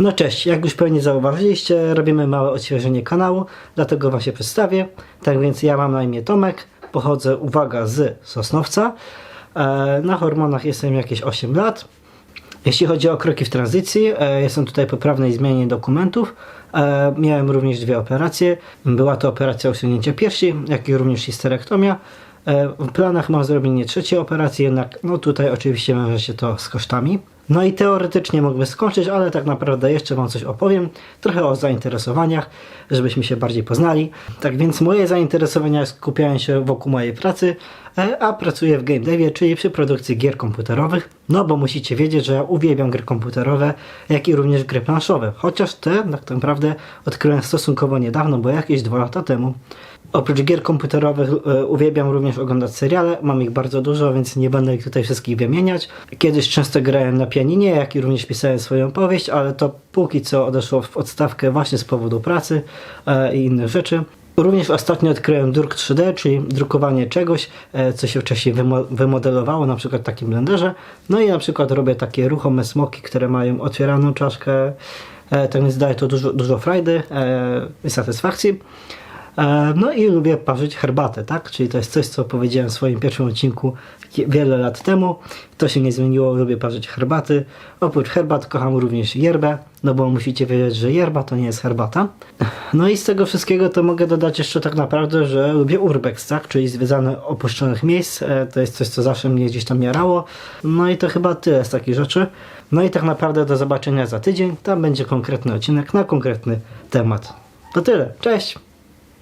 No cześć, jak już pewnie zauważyliście, robimy małe odświeżenie kanału, dlatego wam się przedstawię. Tak więc ja mam na imię Tomek, pochodzę, uwaga, z Sosnowca. E, Na hormonach jestem jakieś 8 lat. Jeśli chodzi o kroki w tranzycji, e, jestem tutaj po prawnej zmianie dokumentów. E, Miałem również dwie operacje. Była to operacja usunięcia piersi, jak i również histerektomia. E, W planach mam zrobienie trzeciej operacji, jednak no tutaj oczywiście wiąże się to z kosztami. No i teoretycznie mógłbym skończyć, ale tak naprawdę jeszcze Wam coś opowiem. Trochę o zainteresowaniach, żebyśmy się bardziej poznali. Tak więc moje zainteresowania skupiają się wokół mojej pracy, e, a pracuję w game devie, czyli przy produkcji gier komputerowych. No bo musicie wiedzieć, że ja uwielbiam gry komputerowe, jak i również gry planszowe. Chociaż te tak naprawdę odkryłem stosunkowo niedawno, bo jakieś dwa lata temu. Oprócz gier komputerowych e, uwielbiam również oglądać seriale. Mam ich bardzo dużo, więc nie będę ich tutaj wszystkich wymieniać. Kiedyś często grałem na pianinie, jak i również pisałem swoją powieść, ale to póki co odeszło w odstawkę właśnie z powodu pracy e, i innych rzeczy. Również ostatnio odkryłem druk 3D, czyli drukowanie czegoś, e, co się wcześniej wymo- wymodelowało, na przykład w takim blenderze. No i na przykład robię takie ruchome smoki, które mają otwieraną czaszkę. Tak więc daje to dużo, dużo frajdy i satysfakcji. E, No i lubię parzyć herbatę, tak? Czyli to jest coś, co powiedziałem w swoim pierwszym odcinku wiele lat temu. To się nie zmieniło, lubię parzyć herbaty. Oprócz herbat kocham również yerbę, no bo musicie wiedzieć, że yerba to nie jest herbata. No i z tego wszystkiego to mogę dodać jeszcze tak naprawdę, że lubię urbex, tak? Czyli zwiedzane opuszczonych miejsc. E, To jest coś, co zawsze mnie gdzieś tam miarało. No i to chyba tyle z takich rzeczy. No i tak naprawdę do zobaczenia za tydzień. Tam będzie konkretny odcinek na konkretny temat. To tyle. Cześć!